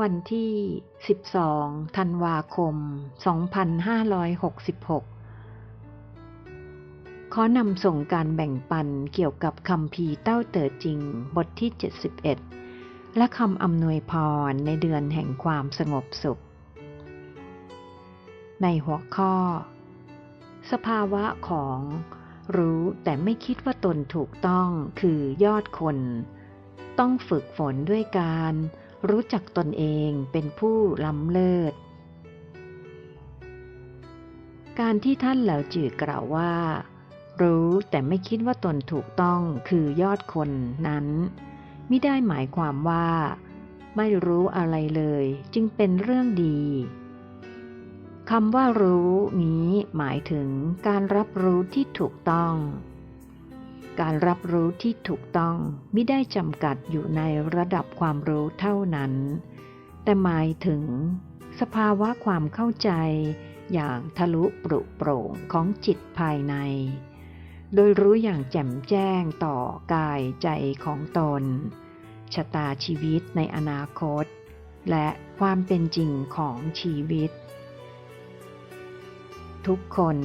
วันที่ 12 ธันวาคม 2566 ขอนำส่งการแบ่งปันเกี่ยวกับคำพีเต้าเต๋อจริง บทที่ 71 และคำอำนวยพรในเดือนแห่งความสงบสุข ในหัวข้อ สภาวะของรู้แต่ไม่คิดว่าตนถูกต้องคือยอดคน ต้องฝึกฝนด้วยการ รู้จักตนเองเป็นผู้ล้ำเลิศ การที่ท่านเหล่าจือกล่าวว่า รู้แต่ไม่คิดว่าตนถูกต้องคือยอดคนนั้นไม่ได้หมายความว่า ไม่รู้อะไรเลย จึงเป็นเรื่องดีคำว่ารู้นี้หมายถึงการรับรู้ที่ถูกต้อง การรับรู้ที่ถูกต้องไม่ได้จำกัดอยู่ในระดับความรู้เท่านั้น แต่หมายถึง สภาวะความเข้าใจ อย่างทะลุปรุโปร่งของจิตภายใน โดยรู้อย่างแจ่มแจ้งต่อกายใจของตน ชะตาชีวิตในอนาคต และความเป็นจริงของชีวิต ทุกคน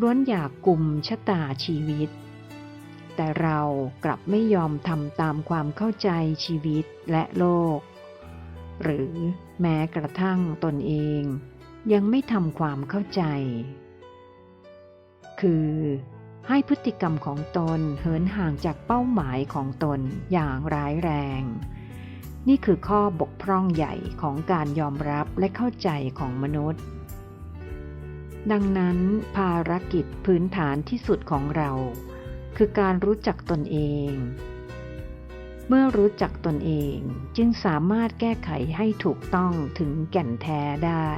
ล้วนอยากกลุ่มชะตาชีวิต แต่เรากลับไม่ยอมทำตามความเข้าใจชีวิตและโลก หรือแม้กระทั่งตนเองยังไม่ทำความเข้าใจ คือให้พฤติกรรมของตนเหินห่างจากเป้าหมายของตนอย่างร้ายแรง นี่คือข้อบกพร่องใหญ่ของการยอมรับและเข้าใจของมนุษย์ ดังนั้นภารกิจพื้นฐานที่สุดของเรา คือการรู้จักตนเอง เมื่อรู้จักตนเองจึงสามารถแก้ไขให้ถูกต้องถึงแก่นแท้ได้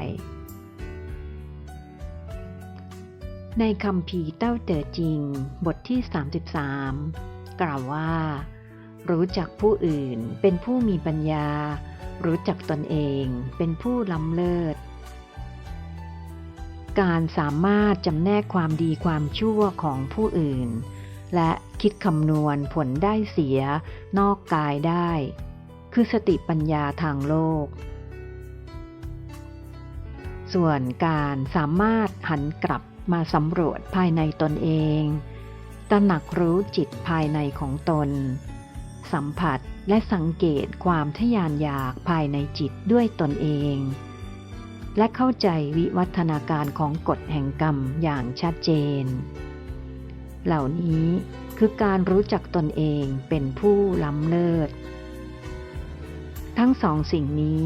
ในคำพีเต้าเต๋อจริง บทที่ 33 กล่าวว่า รู้จักผู้อื่นเป็นผู้มีปัญญา รู้จักตนเองเป็นผู้ล้ำเลิศการสามารถจำแนกความดีความชั่วของผู้อื่น และคิดคำนวณผลได้เสียนอกกายได้ คือสติปัญญาทางโลก ส่วนการสามารถหันกลับมาสำรวจภายในตนเอง ตระหนักรู้จิตภายในของตน สัมผัสและสังเกตความทยานอยากภายในจิตด้วยตนเอง และเข้าใจวิวัฒนาการของกฎแห่งกรรมอย่างชัดเจน เหล่านี้คือการรู้จักตนเองเป็นผู้ล้ำเลิศ ทั้งสองสิ่งนี้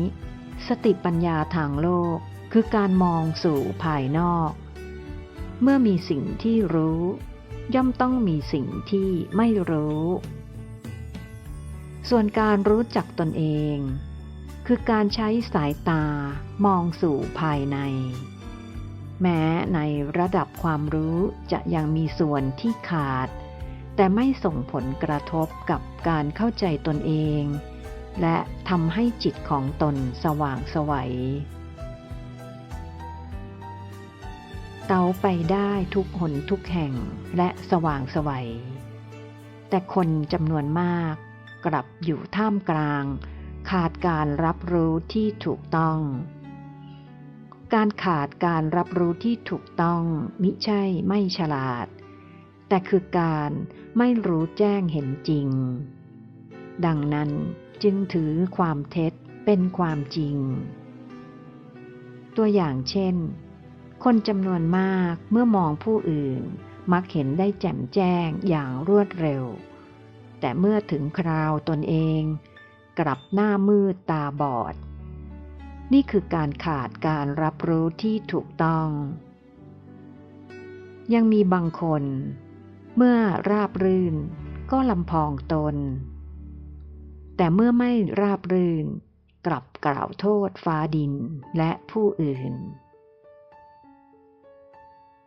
สติปัญญาทางโลกคือการมองสู่ภายนอก เมื่อมีสิ่งที่รู้ ย่อมต้องมีสิ่งที่ไม่รู้ ส่วนการรู้จักตนเอง คือการใช้สายตามองสู่ภายใน แม้ในระดับความรู้จะยังมีส่วนที่ขาด แต่ไม่ส่งผลกระทบกับการเข้าใจตนเอง และทำให้จิตของตนสว่างสวัย เตาไปได้ทุกหนทุกแห่งและสว่างสวัย แต่คนจำนวนมากกลับอยู่ท่ามกลาง ขาดการรับรู้ที่ถูกต้อง การขาดการรับรู้ที่ถูกต้องมิใช่ไม่ฉลาด แต่คือการไม่รู้แจ้งเห็นจริง ดังนั้นจึงถือความเท็จเป็นความจริง ตัวอย่างเช่น คนจำนวนมากเมื่อมองผู้อื่น มักเห็นได้แจ่มแจ้งอย่างรวดเร็ว แต่เมื่อถึงคราวตนเอง กลับหน้ามืดตาบอด นี่คือการขาดการรับรู้ที่ถูกต้อง ยังมีบางคน เมื่อราบรื่น ก็ลำพองตน แต่เมื่อไม่ราบรื่น กลับกล่าวโทษฟ้าดินและผู้อื่น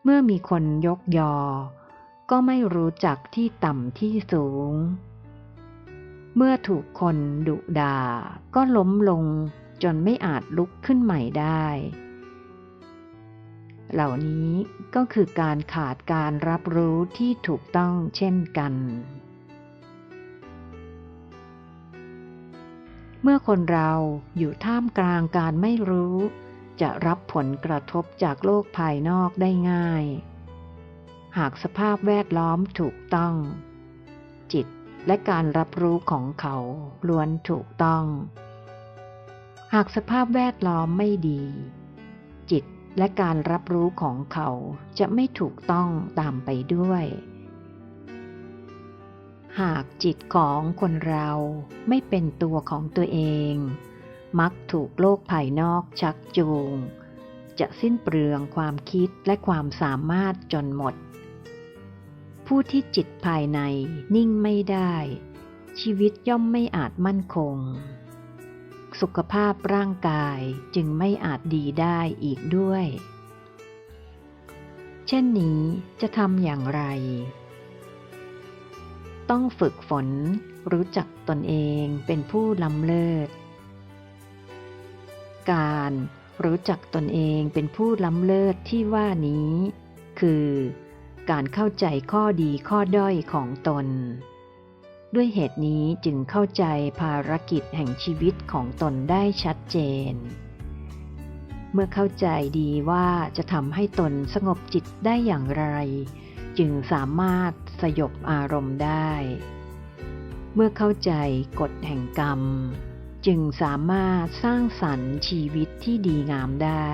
เมื่อมีคนยกยอ ก็ไม่รู้จักที่ต่ำที่สูง เมื่อถูกคนดุด่าก็ล้มลง จนไม่อาจลุกขึ้นใหม่ได้ เหล่านี้ก็คือการขาดการรับรู้ที่ถูกต้องเช่นกัน เมื่อคนเราอยู่ท่ามกลางการไม่รู้ จะรับผลกระทบจากโลกภายนอกได้ง่าย หากสภาพแวดล้อมถูกต้อง จิตและการรับรู้ของเขาล้วนถูกต้อง หากสภาพแวดล้อมไม่ดี จิตและการรับรู้ของเขาจะไม่ถูกต้องตามไปด้วย หากจิตของคนเราไม่เป็นตัวของตัวเอง มักถูกโลกภายนอกชักจูง จะสิ้นเปลืองความคิดและความสามารถจนหมด ผู้ที่จิตภายในนิ่งไม่ได้ ชีวิตย่อมไม่อาจมั่นคง สุขภาพร่างกายจึงไม่อาจดีได้อีกด้วย เช่นนี้จะทำอย่างไร ต้องฝึกฝนรู้จักตนเองเป็นผู้ล้ำเลิศ การรู้จักตนเองเป็นผู้ล้ำเลิศที่ว่านี้ คือ การเข้าใจข้อดีข้อด้อยของตน ด้วยเหตุนี้จึงเข้าใจภารกิจแห่งชีวิตของตนได้ชัดเจน เมื่อเข้าใจดีว่าจะทำให้ตนสงบจิตได้อย่างไร จึงสามารถสยบอารมณ์ได้ เมื่อเข้าใจกฎแห่งกรรม จึงสามารถสร้างสรรค์ชีวิตที่ดีงามได้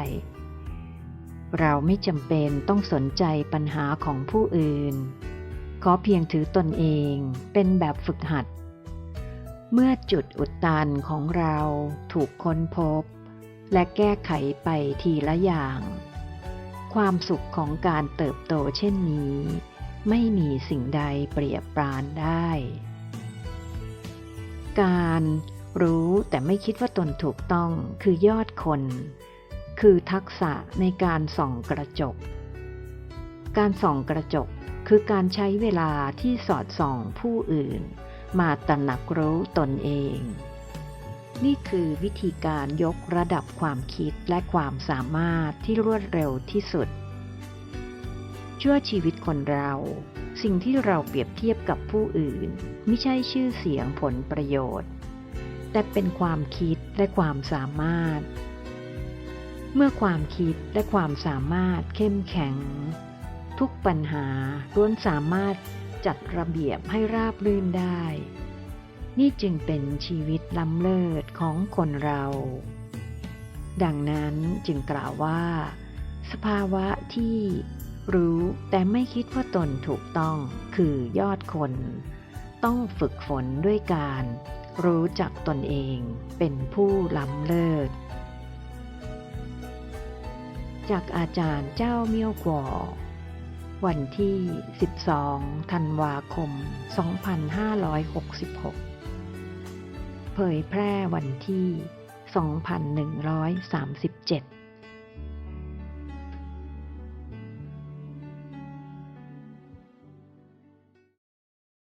เราไม่จำเป็นต้องสนใจปัญหาของผู้อื่น ขอเพียงถือตนเองเป็นแบบฝึกหัด เมื่อจุดอุดตันของเราถูกค้นพบ และแก้ไขไปทีละอย่าง ความสุขของการเติบโตเช่นนี้ ไม่มีสิ่งใดเปรียบปรานได้ การรู้แต่ไม่คิดว่าตนถูกต้องคือยอดคน คือทักษะในการส่องกระจก การส่องกระจกคือการใช้เวลาที่สอดส่องผู้อื่น มาตระหนักรู้ตนเอง นี่คือวิธีการยกระดับความคิดและความสามารถที่รวดเร็วที่สุด ชั่วชีวิตคนเรา สิ่งที่เราเปรียบเทียบกับผู้อื่น ไม่ใช่ชื่อเสียงผลประโยชน์ แต่เป็นความคิดและความสามารถ เมื่อความคิดและความสามารถเข้มแข็ง ทุกปัญหาล้วนสามารถจัดระเบียบให้ราบรื่นได้ นี่จึงเป็นชีวิตล้ำเลิศของคนเรา ดังนั้นจึงกล่าวว่า สภาวะที่รู้แต่ไม่คิดว่าตนถูกต้องคือยอดคน ต้องฝึกฝนด้วยการรู้จักตนเองเป็นผู้ล้ำเลิศ จากอาจารย์เจ้าเมี่ยวกวอ วันที่ 12 ธันวาคม 2566 เผยแพร่วันที่ 2137